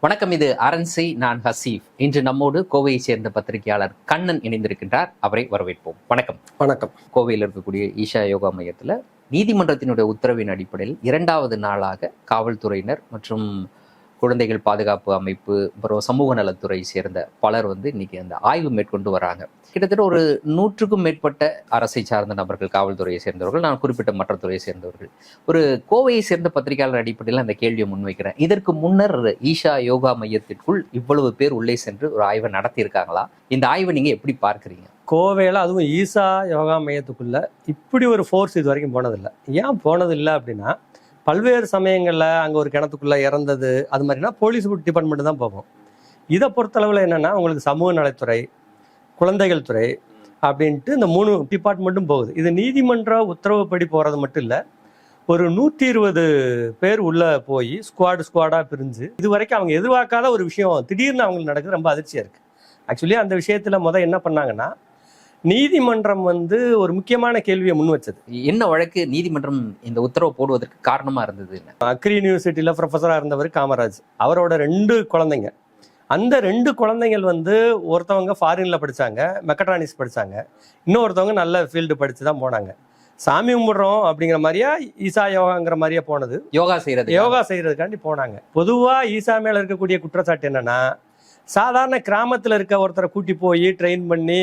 வணக்கம் இது அரண்சை நான் ஹசீஃப் இன்று நம்மோடு கோவையை சேர்ந்த பத்திரிகையாளர் கண்ணன் இணைந்திருக்கின்றார். அவரை வரவேற்போம். வணக்கம். வணக்கம். கோவையில் இருக்கக்கூடிய ஈஷா யோகா மையத்தில் நீதிமன்றத்தினுடைய உத்தரவின் அடிப்படையில் இரண்டாவது நாளாக காவல்துறையினர் மற்றும் குழந்தைகள் பாதுகாப்பு அமைப்பு அப்புறம் சமூக நலத்துறை சேர்ந்த பலர் வந்து இன்னைக்கு அந்த ஆய்வு மேற்கொண்டு வராங்க. கிட்டத்தட்ட ஒரு நூற்றுக்கும் மேற்பட்ட அரசை சார்ந்த நபர்கள் காவல்துறையை சேர்ந்தவர்கள் நான் குறிப்பிட்ட மற்ற துறையை சேர்ந்தவர்கள். ஒரு கோவையை சேர்ந்த பத்திரிகையாளர் அடிப்படையில் அந்த கேள்வியை முன்வைக்கிறேன். இதற்கு முன்னர் ஈஷா யோகா மையத்திற்குள் இவ்வளவு பேர் உள்ளே சென்று ஒரு ஆய்வை நடத்தியிருக்காங்களா? இந்த ஆய்வை நீங்கள் எப்படி பார்க்குறீங்க? கோவையில் அதுவும் ஈசா யோகா மையத்துக்குள்ள இப்படி ஒரு ஃபோர்ஸ் இது வரைக்கும் போனதில்லை. ஏன் போனதில்லை அப்படின்னா பல்வேறு சமயங்களில் அங்கே ஒரு கிணத்துக்குள்ளே இறந்தது அது மாதிரினா போலீஸ் டிபார்ட்மெண்ட் தான் போகும் இதை பொறுத்தளவில் என்னென்னா உங்களுக்கு சமூக நலத்துறை குழந்தைகள் துறை அப்படின்ட்டு இந்த மூணு டிபார்ட்மெண்ட்டும் போகுது. இது நீதிமன்ற உத்தரவுப்படி போகிறது மட்டும் இல்லை ஒரு நூற்றி இருபது பேர் உள்ளே போய் ஸ்குவாடு ஸ்குவாடாக பிரிஞ்சு இது வரைக்கும் அவங்க எதிர்பார்க்காத ஒரு விஷயம் திடீர்னு அவங்களுக்கு நடக்குது ரொம்ப அதிர்ச்சியாக இருக்குது ஆக்சுவலி அந்த விஷயத்தில் முதல் என்ன பண்ணாங்கன்னா நீதிமன்றம் வந்து ஒரு முக்கியமான கேள்வியை முன் வச்சது. என்ன வழக்கு நீதிமன்றம் இந்த உத்தரவு போடுவதற்கு காரணமா இருந்தது அக்ரி யூனிவர்சிட்டியில் ப்ரொஃபஸராக இருந்தவர் காமராஜ். அவரோட ரெண்டு குழந்தைங்க. அந்த ரெண்டு குழந்தைகள் வந்து ஒருத்தவங்க ஃபாரினில் படித்தாங்க மெக்கட்ரானிக்ஸ் படித்தாங்க இன்னொருத்தவங்க நல்ல ஃபீல்டு படித்து தான் போனாங்க. சாமி கும்பிட்றோம் அப்படிங்கிற மாதிரியா ஈசா யோகாங்கிற மாதிரியா போனது. யோகா செய்யறது யோகா செய்யறதுக்காண்டி போனாங்க. பொதுவாக ஈசா மேல இருக்கக்கூடிய குற்றச்சாட்டு என்னன்னா சாதாரண கிராமத்தில் இருக்க ஒருத்தரை கூட்டி போய் ட்ரெயின் பண்ணி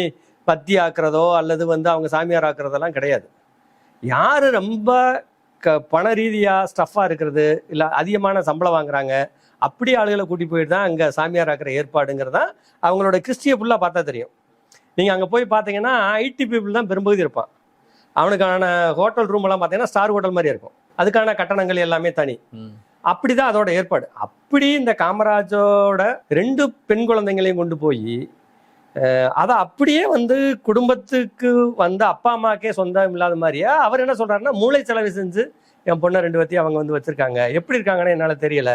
பத்தி ஆக்குறதோ அல்லது வந்து அவங்க சாமியார் ஆக்குறதெல்லாம் கிடையாது. யார் ரொம்ப க பண ரீதியாக ஸ்டஃப்பாக இருக்கிறது இல்லை அதிகமான சம்பளம் வாங்குறாங்க அப்படி ஆளுகளை கூட்டி போயிட்டு தான் அங்கே சாமியார் ஆக்குற ஏற்பாடுங்கிறது அவங்களோட கிறிஸ்டியை ஃபுல்லாக பார்த்தா தெரியும். நீங்கள் அங்கே போய் பார்த்தீங்கன்னா ஐடி பீப்புள் தான் பெரும்பகுதி இருப்பான். அவனுக்கான ஹோட்டல் ரூம் எல்லாம் பார்த்தீங்கன்னா ஸ்டார் ஹோட்டல் மாதிரி இருக்கும். அதுக்கான கட்டணங்கள் எல்லாமே தனி. அப்படிதான் அதோட ஏற்பாடு. அப்படி இந்த காமராஜோட ரெண்டு பெண் குழந்தைங்களையும் கொண்டு போய் அதை அப்படியே வந்து குடும்பத்துக்கு வந்த அப்பா அம்மாக்கே சொந்தம் இல்லாத மாதிரியா? அவர் என்ன சொல்றாருன்னா மூளை செலவு செஞ்சு என் பொண்ணை ரெண்டு பத்தி அவங்க வந்து வச்சிருக்காங்க. எப்படி இருக்காங்கன்னு என்னால் தெரியல.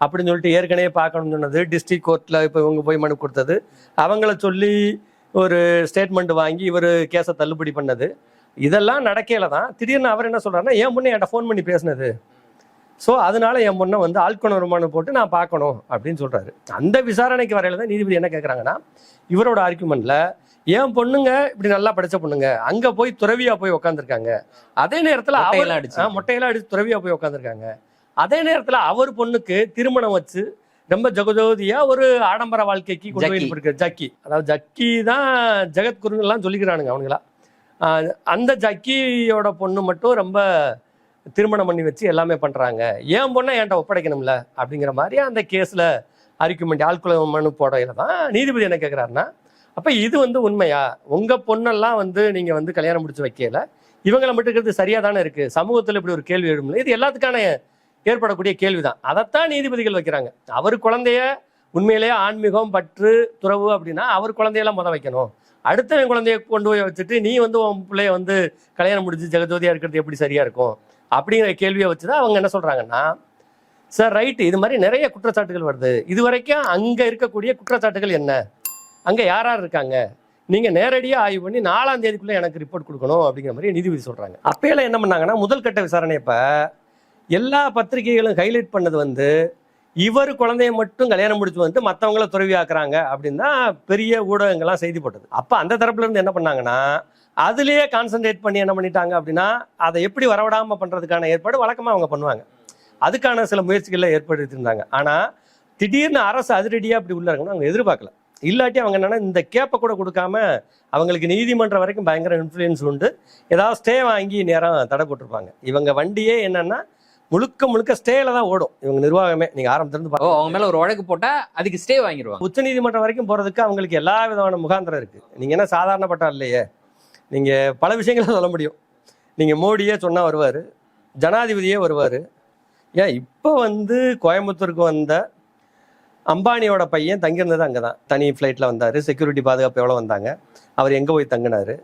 அப்படின்னு சொல்லிட்டு ஏற்கனவே பார்க்கணும்னு சொன்னது டிஸ்ட்ரிக்ட் கோர்ட்டில் இப்போ இவங்க போய் மனு கொடுத்தது. அவங்கள சொல்லி ஒரு ஸ்டேட்மெண்ட் வாங்கி இவர் கேஸை தள்ளுபடி பண்ணது. இதெல்லாம் நடக்கையில தான். திடீர்னு அவர் என்ன சொல்றாருன்னா என் பொண்ணு என்கிட்ட ஃபோன் பண்ணி பேசினது. ஸோ அதனால என் பொண்ணை வந்து ஆட்கொண வருமானம் போட்டு நான் பார்க்கணும் அப்படின்னு சொல்றாரு. அந்த விசாரணைக்கு வரையில தான் நீதிபதி என்ன கேட்குறாங்கன்னா இவரோட ஆர்குமெண்ட்ல என் பொண்ணுங்க இப்படி நல்லா படிச்ச பொண்ணுங்க அங்க போய் துறவியா போய் உட்காந்துருக்காங்க அதே நேரத்துல அவர் மொட்டையெல்லாம் அடிச்சு. மொட்டையெல்லாம் அடிச்சு துறவியா போய் உட்காந்துருக்காங்க அதே நேரத்துல அவர் பொண்ணுக்கு திருமணம் வச்சு ரொம்ப ஜெகஜோதியா ஒரு ஆடம்பர வாழ்க்கைக்கு கொண்டு ஜக்கி. அதாவது ஜக்கி தான் ஜெகத்குருங்கெல்லாம் சொல்லிக்கிறானுங்க அவனுங்களா. அந்த ஜக்கியோட பொண்ணு மட்டும் ரொம்ப திருமணம் பண்ணி வச்சு எல்லாமே பண்றாங்க. ஏன் பொண்ணை என்கிட்ட ஒப்படைக்கணும்ல? அப்படிங்கிற மாதிரி அந்த கேஸ்ல ஆர்குமெண்ட் ஆள்குல மனு போடையில தான் நீதிபதி என்ன கேட்குறாருன்னா அப்ப இது வந்து உண்மையா? உங்க பொண்ணெல்லாம் வந்து நீங்க வந்து கல்யாணம் முடிச்சு வைக்கல. இவங்களை மட்டும் இருக்கிறது சரியாக தானே இருக்கு? சமூகத்துல இப்படி ஒரு கேள்வி எழுமில்ல இது எல்லாத்துக்கான ஏற்படக்கூடிய கேள்விதான். அதைத்தான் நீதிபதிகள் வைக்கிறாங்க. அவர் குழந்தைய உண்மையிலேயே ஆன்மீகம் பற்று துறவு அப்படின்னா அவர் குழந்தையெல்லாம் முத வைக்கணும். அடுத்தவன் குழந்தைய கொண்டு போய் வச்சுட்டு நீ வந்து உன் பிள்ளைய வந்து கல்யாணம் முடிச்சு ஜெகஜோதியாக இருக்கிறது எப்படி சரியா இருக்கும்? அப்படிங்கிற கேள்வியை வச்சு தான் அவங்க என்ன சொல்கிறாங்கன்னா சார் ரைட்டு இது மாதிரி நிறைய குற்றச்சாட்டுகள் வருது. இது வரைக்கும் அங்கே இருக்கக்கூடிய குற்றச்சாட்டுகள் என்ன? அங்கே யார் யார் இருக்காங்க? நீங்கள் நேரடியாக ஆய்வு பண்ணி நாலாம் தேதிக்குள்ளே எனக்கு ரிப்போர்ட் கொடுக்கணும். அப்படிங்கிற மாதிரி நீதிபதி சொல்கிறாங்க அப்பையில என்ன பண்ணாங்கன்னா முதல் கட்ட விசாரணை இப்போ எல்லா பத்திரிகைகளும் ஹைலைட் பண்ணது வந்து இவர் குழந்தைய மட்டும் கல்யாணம் முடிச்சு வந்து மற்றவங்கள துறவி ஆக்குறாங்க அப்படின்னு தான் பெரிய ஊடகங்கள்லாம் செய்தி போட்டது. அப்போ அந்த தரப்புல இருந்து என்ன பண்ணாங்கன்னா அதுலயே கான்சென்ட்ரேட் பண்ணி என்ன பண்ணிட்டாங்க அப்படின்னா அதை எப்படி வரவிடாம பண்றதுக்கான ஏற்பாடு வழக்கமா அவங்க பண்ணுவாங்க. அதுக்கான சில முயற்சிகளை ஏற்படுத்தியிருந்தாங்க ஆனா திடீர்னு அரசு அதிரடியா அப்படி உள்ள இருக்கணும் அவங்க எதிர்பார்க்கல. இல்லாட்டி அவங்க என்னன்னா இந்த கேப்பை கூட கொடுக்காம அவங்களுக்கு நீதிமன்றம் வரைக்கும் பயங்கர இன்ஃப்ளூயன்ஸ் உண்டு. ஏதாவது ஸ்டே வாங்கி நேரம் தடை போட்டிருப்பாங்க. இவங்க வண்டியே என்னன்னா முழுக்க முழுக்க ஸ்டேல தான் ஓடும். இவங்க நிர்வாகமே. நீங்க ஆரம்பத்திலிருந்து. அவங்க மேல ஒரு வழக்கு போட்டா அதுக்கு ஸ்டே வாங்கிடுவாங்க உச்ச நீதிமன்றம் வரைக்கும் போறதுக்கு அவங்களுக்கு எல்லா விதமான முகாந்திரம் இருக்கு. நீங்க என்ன சாதாரணப்பட்டா இல்லையே. நீங்க பல விஷயங்களை சொல்ல முடியும். நீங்க மோடியே சொன்னா வருவாரு ஜனாதிபதியே வருவாரு. ஏன் இப்போ வந்து கோயம்புத்தூருக்கு வந்த அம்பானியோட பையன் தங்கியிருந்தது அங்கே தான் தனி ஃப்ளைட்டில் வந்தார் செக்யூரிட்டி பாதுகாப்பு எவ்வளோ வந்தாங்க அவர் எங்கே போய் தங்கினாரு.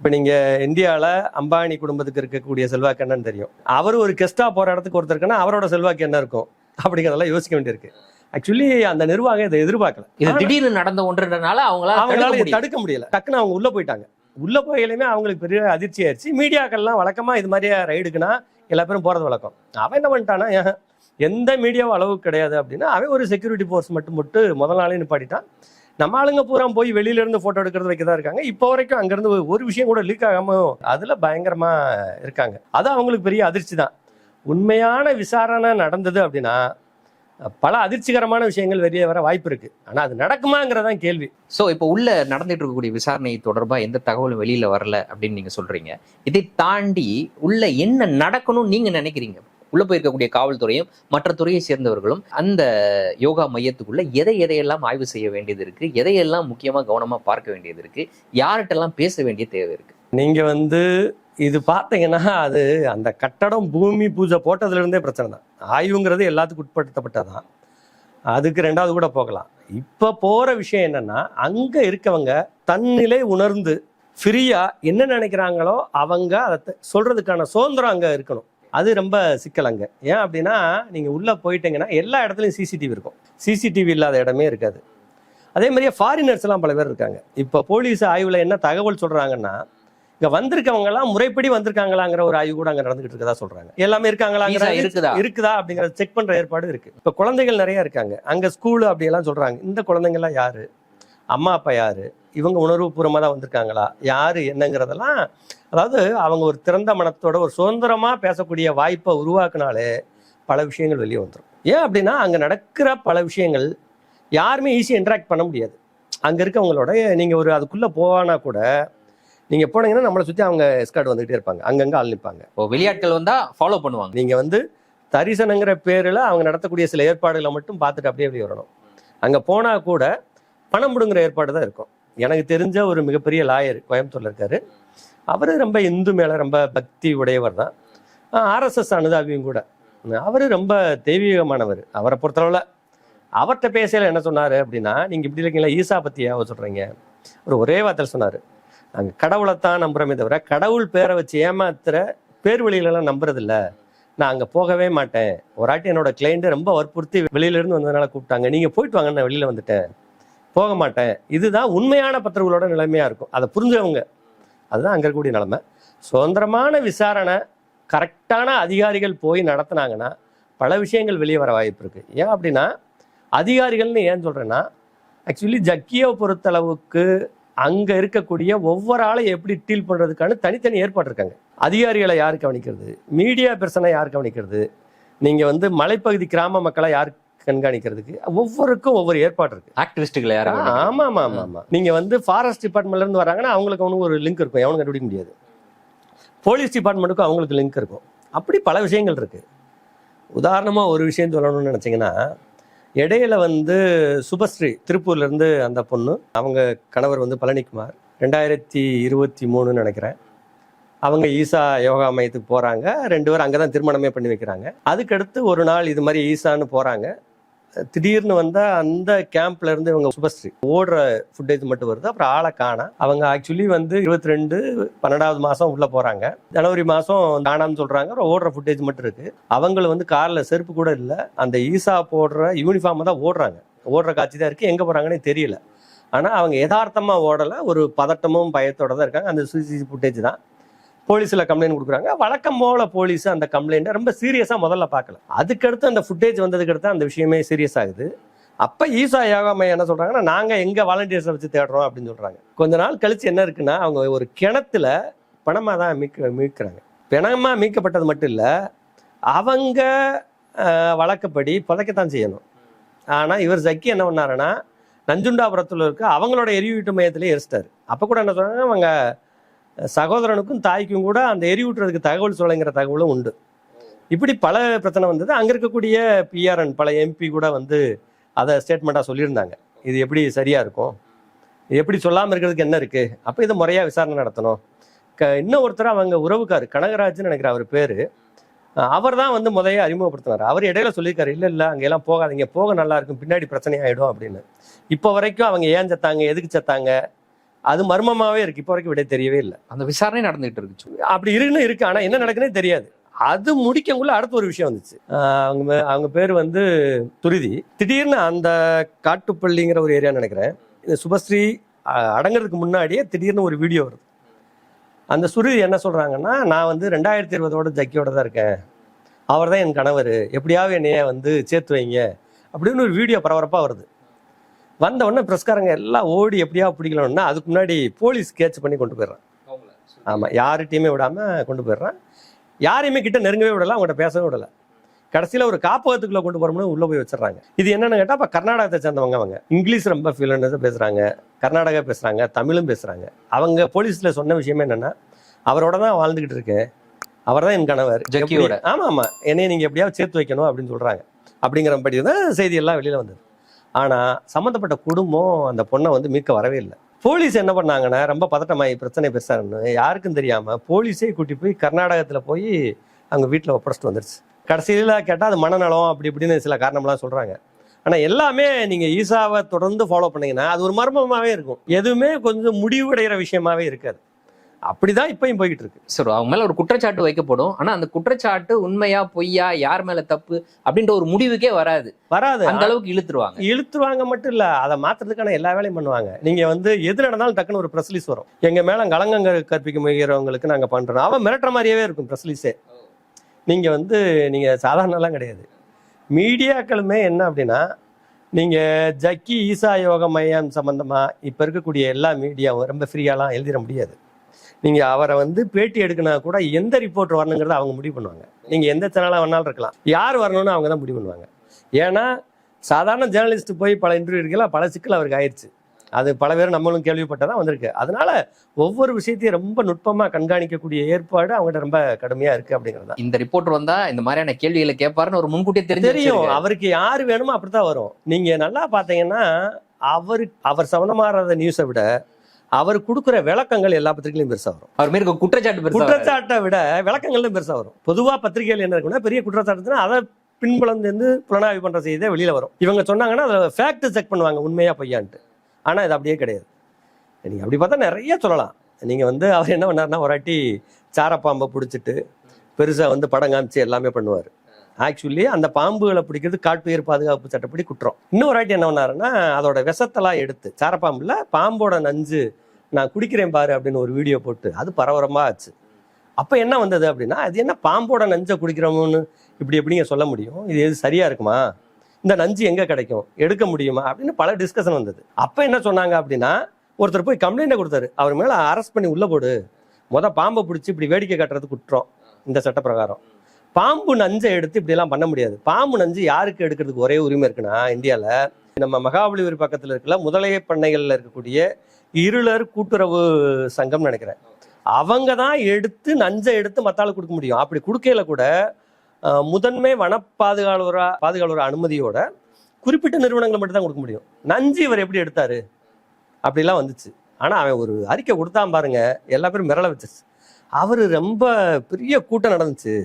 இப்போ நீங்கள் இந்தியாவில் அம்பானி குடும்பத்துக்கு இருக்கக்கூடிய செல்வாக்கு என்னன்னு தெரியும். அவர் ஒரு கெஸ்ட்டாக போகிற இடத்துக்கு ஒருத்தர் இருக்குன்னா அவரோட செல்வாக்கு என்ன இருக்கும் அப்படிங்கிறதெல்லாம் யோசிக்க வேண்டியிருக்கு. ஆக்சுவலி அந்த நிர்வாகம் இதை எதிர்பார்க்கல. இது திடீர்னு நடந்த ஒன்றுன்றனால அவங்களால அவங்களால தடுக்க இதை முடியல. தடுக்க முடியல. டக்குன்னு அவங்க உள்ள போயிட்டாங்க. உள்ள போகலையுமே அவங்களுக்கு பெரிய அதிர்ச்சி ஆயிடுச்சு மீடியாக்கள்லாம் வழக்கமா இது மாதிரியா ரைடுக்குன்னா எல்லா பேரும் போறது வழக்கம். அவன் என்ன பண்ணிட்டானா எந்த மீடியாவும் அளவு கிடையாது அப்படின்னா அவன் ஒரு செக்யூரிட்டி ஃபோர்ஸ் மட்டும் மட்டும் முதல் நாளே நிப்பாட்டிட்டான். நம்ம ஆளுங்க பூரா போய் வெளியில இருந்து போட்டோ எடுக்கிறது வைக்க தான் இருக்காங்க. இப்போ வரைக்கும் அங்கிருந்து ஒரு- ஒரு விஷயம் கூட லீக் ஆகாம அதுல பயங்கரமா இருக்காங்க. அது அவங்களுக்கு பெரிய அதிர்ச்சி தான். உண்மையான விசாரணை நடந்தது அப்படின்னா பல அதிர்ச்சிகரமான விஷயங்கள் வெளியே வர வாய்ப்பு இருக்கு. ஆனா அது நடக்குமாங்கிறதான் கேள்வி. ஸோ இப்போ உள்ள நடந்துட்டு இருக்கக்கூடிய விசாரணை தொடர்பா எந்த தகவலும் வெளியில வரல அப்படின்னு நீங்க சொல்றீங்க. இதை தாண்டி உள்ள என்ன நடக்கணும்னு நீங்க நினைக்கிறீங்க? உள்ள போயிருக்கக்கூடிய காவல்துறையும் மற்ற துறையை சேர்ந்தவர்களும் அந்த யோகா மையத்துக்குள்ள எதை எதையெல்லாம் ஆய்வு செய்ய வேண்டியது இருக்கு? எதையெல்லாம் முக்கியமா கவனமா பார்க்க வேண்டியது இருக்கு? யார்கிட்டெல்லாம் பேச வேண்டிய தேவை இருக்கு? நீங்க வந்து இது பார்த்தீங்கன்னா அது அந்த கட்டடம் பூமி பூஜை போட்டதுலேருந்தே பிரச்சனை தான். ஆய்வுங்கிறது எல்லாத்துக்கும் உட்படுத்தப்பட்டதான் அதுக்கு ரெண்டாவது கூட போகலாம். இப்போ போகிற விஷயம் என்னென்னா அங்கே இருக்கவங்க தன்னிலை உணர்ந்து ஃப்ரீயாக என்ன நினைக்கிறாங்களோ அவங்க அதை சொல்கிறதுக்கான சுதந்திரம் அங்கே இருக்கணும். அது ரொம்ப சிக்கல் அங்கே. ஏன் அப்படின்னா நீங்கள் உள்ளே போயிட்டீங்கன்னா எல்லா இடத்துலையும் சிசிடிவி இருக்கும். சிசிடிவி இல்லாத இடமே இருக்காது. அதே மாதிரியே ஃபாரினர்ஸ்லாம் பல பேர் இருக்காங்க. இப்போ போலீஸ் ஆய்வில் என்ன தகவல் சொல்கிறாங்கன்னா இங்க வந்திருக்கவங்க எல்லாம் முறைப்படி வந்திருக்காங்களாங்கிற ஒரு ஆய்வு கூட அங்க நடந்துகிட்டு இருக்கதா சொல்றாங்க. எல்லாமே இருக்காங்களாங்கிற Visa இருக்குதா? இருக்குதா அப்படிங்கறத செக் பண்ற ஏற்பாடு இருக்கு. இப்ப குழந்தைகள் நிறைய இருக்காங்க. அங்க ஸ்கூல் அப்படி எல்லாம் சொல்றாங்க. இந்த குழந்தைங்க எல்லாம் யாரு? அம்மா அப்பா யாரு? இவங்க உணர்வுபூர்வமா தான் வந்திருக்காங்களா? யாரு? என்னங்கிறதெல்லாம் அதாவது அவங்க ஒரு திறந்த மனத்தோட ஒரு சுதந்திரமா பேசக்கூடிய வாய்ப்பை உருவாக்குனாலே பல விஷயங்கள் வெளியே வந்துடும் ஏன் அப்படின்னா அங்க நடக்கிற பல விஷயங்கள் யாருமே ஈஸியாக இன்டராக்ட் பண்ண முடியாது. அங்க இருக்கவங்களோட நீங்க ஒரு அதுக்குள்ள போவானா கூட நீங்க போனீங்கன்னா நம்மளை சுத்தி அவங்க எஸ்கார்ட் வந்துகிட்டே இருப்பாங்க. அங்கங்க ஆள் நிற்பாங்க இப்போ வெளியாட்கள் வந்தா ஃபாலோ பண்ணுவாங்க. நீங்க வந்து தரிசனங்கிற பேர்ல அவங்க நடத்தக்கூடிய சில ஏற்பாடுகளை மட்டும் பார்த்துட்டு அப்படியே அப்படியே வரணும். அங்க போனா கூட பணம் பிடுங்குற ஏற்பாடு தான் இருக்கும். எனக்கு தெரிஞ்ச ஒரு மிகப்பெரிய லாயர் கோயம்புத்தூர்ல இருக்காரு. அவரு ரொம்ப இந்து மேல ரொம்ப பக்தி உடையவர் தான். ஆர்எஸ்எஸ் அனுதாபியும் கூட. அவரு ரொம்ப தெய்வீகமானவர். அவரை பொறுத்தளவுல அவர்கிட்ட பேசையில என்ன சொன்னாரு அப்படின்னா நீங்க இப்படி இருக்கீங்களா? ஈசா பத்தி ஏன் சொல்றீங்க. ஒரு ஒரே வார்த்தையில் சொன்னாரு. நாங்க கடவுளைத்தான் நம்புறோமே தவிர கடவுள் பேரை வச்சு ஏமாத்துற பேர் வழியிலலாம் நம்புறதில்ல. நான் அங்கே போகவே மாட்டேன். ஒரு ஆட்டி என்னோட கிளைண்ட்டு ரொம்ப வற்புறுத்தி வெளியிலேருந்து வந்ததுனால கூப்பிட்டாங்க. நீங்கள் போயிட்டு வாங்க நான் வெளியில் வந்துட்டேன். போக மாட்டேன். இதுதான் உண்மையான பத்திரங்களோட நிலைமையாக இருக்கும். அதை புரிஞ்சவங்க. அதுதான் அங்கே இருக்கக்கூடிய நிலைமை. சுதந்திரமான விசாரணை கரெக்டான அதிகாரிகள் போய் நடத்தினாங்கன்னா பல விஷயங்கள் வெளியே வர வாய்ப்பு இருக்குது ஏன் அப்படின்னா அதிகாரிகள்னு ஏன் சொல்கிறேன்னா ஆக்சுவலி ஜக்கியை பொறுத்தளவுக்கு அங்க இருக்கக்கூடிய ஒவ்வொரு ஆளையும் எப்படி டீல் பண்றதுக்கான தனித்தனி ஏற்பாடு இருக்காங்க. அதிகாரிகளை யார் கவனிக்கிறது? மீடியா பெர்சனை யார் கவனிக்கிறது? நீங்க வந்து மலைப்பகுதி கிராம மக்களை யார் கண்காணிக்கிறதுக்கு? ஒவ்வொருக்கும் ஒவ்வொரு ஏற்பாடு இருக்கு. ஆக்டிவிஸ்டுகளை யாரும் ஆமா ஆமா ஆமா ஆமா நீங்க வந்து ஃபாரஸ்ட் டிபார்ட்மெண்ட்ல இருந்து வராங்கன்னா அவங்களுக்கு ஒன்று ஒரு லிங்க் இருக்கும். எவனும் கண்டுபிடிக்க முடியாது. போலீஸ் டிபார்ட்மெண்ட்டுக்கும் அவங்களுக்கு லிங்க் இருக்கும். அப்படி பல விஷயங்கள் இருக்கு. உதாரணமா ஒரு விஷயம் சொல்லணும்னு நினைச்சீங்கன்னா இடையில வந்து சுபஸ்ரீ திருப்பூர்லேருந்து அந்த பொண்ணு அவங்க கணவர் வந்து பழனிக்குமார். ரெண்டாயிரத்தி இருபத்தி மூணுன்னு நினைக்கிறேன். அவங்க ஈசா யோகா மையத்துக்கு போகிறாங்க ரெண்டு பேரும் அங்கே தான் திருமணமே பண்ணி வைக்கிறாங்க. அதுக்கடுத்து ஒரு நாள் இது மாதிரி ஈசான்னு போகிறாங்க திடீர்னு வந்தா அந்த கேம்ப்ல இருந்து இவங்க சுபஸ்ரீ ஓடுற ஃபுட்டேஜ் மட்டும் வருது. அப்புறம் ஆளை காணா. அவங்க ஆக்சுவலி வந்து இருபத்தி ரெண்டு பன்னெண்டாவது மாசம் உள்ள போறாங்க. ஜனவரி மாசம் காணாம்னு சொல்றாங்க. அப்புறம் ஓடுற ஃபுட்டேஜ் மட்டும் இருக்கு. அவங்களும் வந்து கார்ல செருப்பு கூட இல்லை. அந்த ஈசா போடுற யூனிஃபார்ம் தான் ஓடுறாங்க. ஓடுற காட்சி தான் இருக்கு. எங்க போறாங்கன்னு தெரியல. ஆனா அவங்க யதார்த்தமா ஓடல. ஒரு பதட்டமும் பயத்தோட தான் இருக்காங்க. அந்த சிசிடிவி ஃபுட்டேஜ் தான். போலீஸில் கம்ப்ளைண்ட் கொடுக்குறாங்க. வழக்கம் போல போலீஸ் அந்த கம்ப்ளைண்ட்டை ரொம்ப சீரியஸாக முதல்ல பார்க்கல. அதுக்கடுத்து அந்த ஃபுட்டேஜ் வந்ததுக்கடுத்து அந்த விஷயமே சீரியஸ் ஆகுது. அப்போ ஈசா யோகா மையம் என்ன சொல்கிறாங்கன்னா நாங்கள் எங்கள் வாலண்டியர்ஸை வச்சு தேடுறோம் அப்படின்னு சொல்கிறாங்க கொஞ்ச நாள் கழிச்சு என்ன இருக்குன்னா அவங்க ஒரு கிணத்துல பணமாக தான் மீட்க மீட்கிறாங்க பிணமாக மீட்கப்பட்டது மட்டும் இல்லை அவங்க வழக்கப்படி புதைக்கத்தான் செய்யணும். ஆனால் இவர் ஜக்கி என்ன பண்ணாருன்னா நஞ்சுண்டாபுரத்தில் இருக்க அவங்களோட எரியூட்டு மையத்திலே எரிச்சிட்டாரு. அப்போ கூட என்ன சொல்கிறாங்க அவங்க சகோதரனுக்கும் தாய்க்கும் கூட அந்த எரியூட்டுறதுக்கு தகவல் சொல்லுங்கிற தகவலும் உண்டு. இப்படி பல பிரச்சனை வந்தது. அங்கே இருக்கக்கூடிய பிஆர்என் பல எம்பி கூட வந்து அதை ஸ்டேட்மெண்ட்டாக சொல்லியிருந்தாங்க. இது எப்படி சரியாக இருக்கும்? இது எப்படி சொல்லாமல் இருக்கிறதுக்கு என்ன இருக்குது அப்போ இதை முறையாக விசாரணை நடத்தணும். க இன்னும் ஒருத்தர் அவங்க உறவுக்கார் கனகராஜ்னு நினைக்கிற அவர் பேர். அவர் தான் வந்து முதைய அறிமுகப்படுத்தினார். அவர் இடையில சொல்லியிருக்காரு இல்லை இல்லை அங்கெல்லாம் போகாதீங்க. போக நல்லா இருக்கும். பின்னாடி பிரச்சனை ஆகிடும் அப்படின்னு. இப்போ வரைக்கும் அவங்க ஏன் செத்தாங்க? எதுக்கு செத்தாங்க? அது மர்மமாவே இருக்கு. இப்போ வரைக்கும் விட தெரியவே இல்லை. அந்த விசாரணை நடந்துகிட்டு இருக்கு அப்படி இருக்குன்னு இருக்கு. ஆனா என்ன நடக்குன்னே தெரியாது. அது முடிக்கக்குள்ள அடுத்த ஒரு விஷயம் வந்துச்சு. அவங்க அவங்க பேர் வந்து துரிதி. திடீர்னு அந்த காட்டுப்பள்ளிங்கிற ஒரு ஏரியா நினைக்கிறேன். இந்த சுபஸ்ரீ அடங்குறதுக்கு முன்னாடியே திடீர்னு ஒரு வீடியோ வருது. அந்த சுருதி என்ன சொல்றாங்கன்னா நான் வந்து ரெண்டாயிரத்தி இருபதோட ஜக்கியோட தான் இருக்கேன். அவர் தான் என் கணவர். எப்படியாவது என்னைய வந்து சேர்த்து வைங்க. அப்படின்னு ஒரு வீடியோ பரபரப்பாக வருது. வந்த உடனே பிரஸ்காரங்க எல்லாம் ஓடி எப்படியாவது பிடிக்கலாம்னா அதுக்கு முன்னாடி போலீஸ் கேட்ச் பண்ணி கொண்டு போயிடுறான். ஆமாம் யார்கிட்டையுமே விடாமல் கொண்டு போயிடுறான். யாரையுமே கிட்ட நெருங்கவே விடல அவங்ககிட்ட பேசவே விடல. கடைசியில் ஒரு காப்பகத்துக்குள்ளே கொண்டு போகிறோம்னு உள்ளே போய் வச்சிடுறாங்க. இது என்னன்னு கேட்டால் இப்போ கர்நாடகத்தை சேர்ந்தவங்க அவங்க. இங்கிலீஷ் ரொம்ப ஃபியூலண்டாக பேசுகிறாங்க கர்நாடகா பேசுகிறாங்க தமிழும் பேசுகிறாங்க அவங்க போலீஸில் சொன்ன விஷயமே என்னென்னா அவரோட தான் வாழ்ந்துக்கிட்டு இருக்கேன் அவர் தான் என் கணவர். ஜக்கியோட. எப்படி- ஆமா ஆமா. என்னைய நீங்க எப்படியாவது சேர்த்து வைக்கணும் அப்படின்னு சொல்றாங்க. அப்படிங்கிறபடி தான் செய்தி எல்லாம் வெளியில வந்தது. ஆனா சம்மந்தப்பட்ட குடும்பம் அந்த பொண்ணை வந்து மீட்க வரவே இல்லை. போலீஸ் என்ன பண்ணாங்கன்னா ரொம்ப பதட்டமாயி பிரச்சனை பெருசாகன்னு யாருக்கும் தெரியாம போலீஸே கூட்டி போய் கர்நாடகத்துல போய் அவங்க வீட்டில் ஒப்படைச்சிட்டு வந்துருச்சு. கடைசியில் கேட்டால் அது மனநலம் அப்படி இப்படின்னு சில காரணம்லாம் சொல்றாங்க. ஆனா எல்லாமே நீங்க ஈசாவை தொடர்ந்து ஃபாலோ பண்ணீங்கன்னா அது ஒரு மர்மமாவே இருக்கும். எதுவுமே கொஞ்சம் முடிவடைகிற விஷயமாவே இருக்காது. அப்படிதான் இப்பயும் போய்கிட்டு இருக்கு சரி அவங்க மேல ஒரு குற்றச்சாட்டு வைக்கப்படும். ஆனா அந்த குற்றச்சாட்டு உண்மையா பொய்யா யார் மேல தப்பு அப்படின்ற ஒரு முடிவுக்கே வராது. வராது. அந்த அளவுக்கு இழுத்துருவாங்க. இழுத்துருவாங்க மட்டும் இல்ல அதை மாத்துறதுக்கான எல்லா வேலையும் பண்ணுவாங்க. நீங்க வந்து எது நடந்தாலும் டக்குன்னு ஒரு ப்ரெஸ் ரிலீஸ் வரும். எங்க மேல களங்கங்க கற்பிக்க முயற்சிக்கிறவங்களுக்கு நாங்க பண்றோம். அவன் மிரட்டுற மாதிரியே இருக்கும் ப்ரெஸ் ரிலீஸே நீங்க வந்து நீங்க சாதாரணலாம் கிடையாது. மீடியாக்களுமே என்ன அப்படின்னா நீங்க ஜக்கி ஈசா யோக மையம் சம்பந்தமா இப்ப இருக்கக்கூடிய எல்லா மீடியாவும் ரொம்ப ஃப்ரீயாலாம் எழுதிட முடியாது. நீங்க அவரை வந்து பேட்டி எடுக்கனா கூட எந்த ரிப்போர்ட் வரணுங்கிறத அவங்க முடிவு பண்ணுவாங்க. நீங்க எந்த சேனலா வேணாலும் இருக்கலாம். யார் வரணும்னு அவங்க தான் முடிவு பண்ணுவாங்க. ஏன்னா சாதாரண ஜேர்னலிஸ்ட் போய் பல இன்டர்வியூ எடுக்கலாம் பல சிக்கல் அவருக்கு ஆயிடுச்சு அது பல பேர் நம்மளும் கேள்விப்பட்டதான் வந்திருக்கு. அதனால ஒவ்வொரு விஷயத்தையும் ரொம்ப நுட்பமா கண்காணிக்கக்கூடிய ஏற்பாடு அவங்ககிட்ட ரொம்ப கடுமையா இருக்கு அப்படிங்கிறது இந்த ரிப்போர்ட் வந்தா இந்த மாதிரியான கேள்விகளை கேட்பாருன்னு ஒரு முன்கூட்டியே தெரிஞ்சு தெரியும். அவருக்கு யாரு வேணுமோ அப்படித்தான் வரும். நீங்க நல்லா பாத்தீங்கன்னா அவரு அவர் சம்பந்தமாகாத நியூஸை விட அவர் கொடுக்குற விளக்கங்கள் எல்லா பத்திரிகையிலும் பெருசா வரும். அவர் இருக்க குற்றச்சாட்டு. குற்றச்சாட்டை விட விளக்கங்களும் பெருசா வரும். பொதுவா பத்திரிகைகள் என்ன இருக்குன்னா பெரிய குற்றச்சாட்டுனா அதை பின்புலந்து புலனாய்வு பண்ற செய்தியே வெளியில வரும். இவங்க சொன்னாங்கன்னா அதை ஃபேக்ட் செக் பண்ணுவாங்க உண்மையா பொய்யான்ட்டு. ஆனா இது அப்படியே கிடையாது. நீங்க அப்படி பார்த்தா நிறைய சொல்லலாம். நீங்க வந்து அவர் என்ன பண்ணாருன்னா ஒரு வாட்டி சாரப்பாம்பை பிடிச்சிட்டு பெருசா வந்து படம் காமிச்சு எல்லாமே பண்ணுவார். ஆக்சுவலி அந்த பாம்புகளை பிடிக்கிறது காட்டுயிர் பாதுகாப்பு சட்டப்படி குற்றம். இன்னொரு வாட்டி என்ன பண்ணாருன்னா அதோட விஷத்தெல்லாம் எடுத்து சாரப்பாம்புல பாம்போட நஞ்சு நான் குடிக்கிறேன் பாரு அப்படின்னு ஒரு வீடியோ போட்டு அது பரவரமா ஆச்சு. அப்போ என்ன வந்தது அப்படின்னா அது என்ன பாம்போட நஞ்சை குடிக்கிறோம்னு இப்படி எப்படிங்க சொல்ல முடியும்? இது எது சரியா இருக்குமா? இந்த நஞ்சு எங்க கிடைக்கும்? எடுக்க முடியுமா? அப்படின்னு பல டிஸ்கஷன் வந்தது. அப்போ என்ன சொன்னாங்க அப்படின்னா ஒருத்தர் போய் கம்ப்ளைண்ட்டை கொடுத்தாரு. அவர் மேல அரெஸ்ட் பண்ணி உள்ள போடு. முத பாம்பை பிடிச்சி இப்படி வேடிக்கை கட்டுறது குற்றம். இந்த சட்ட பிரகாரம். பாம்பு நஞ்சை எடுத்து இப்படிலாம் பண்ண முடியாது. பாம்பு நஞ்சு யாருக்கு எடுக்கிறதுக்கு ஒரே உரிமை இருக்குன்னா இந்தியாவில் நம்ம மகாபலிபுரி பக்கத்தில் இருக்கல முதலைய பண்ணைகளில் இருக்கக்கூடிய இருளர் கூட்டுறவு சங்கம் நினைக்கிறேன். அவங்க தான் எடுத்து நஞ்சை எடுத்து மத்தாள் கொடுக்க முடியும். அப்படி கொடுக்கையில கூட முதன்மை வன பாதுகாவலரா பாதுகாவலர் அனுமதியோட குறிப்பிட்ட நிறுவனங்களை மட்டும் தான் கொடுக்க முடியும். நஞ்சு இவர் எப்படி எடுத்தாரு? அப்படிலாம் வந்துச்சு. ஆனால் அவன் ஒரு அறிக்கை கொடுத்தான் பாருங்க. எல்லா பேரும் மிரள வச்சிருச்சு. அவர் ரொம்ப பெரிய கூட்டம் நடந்துச்சு.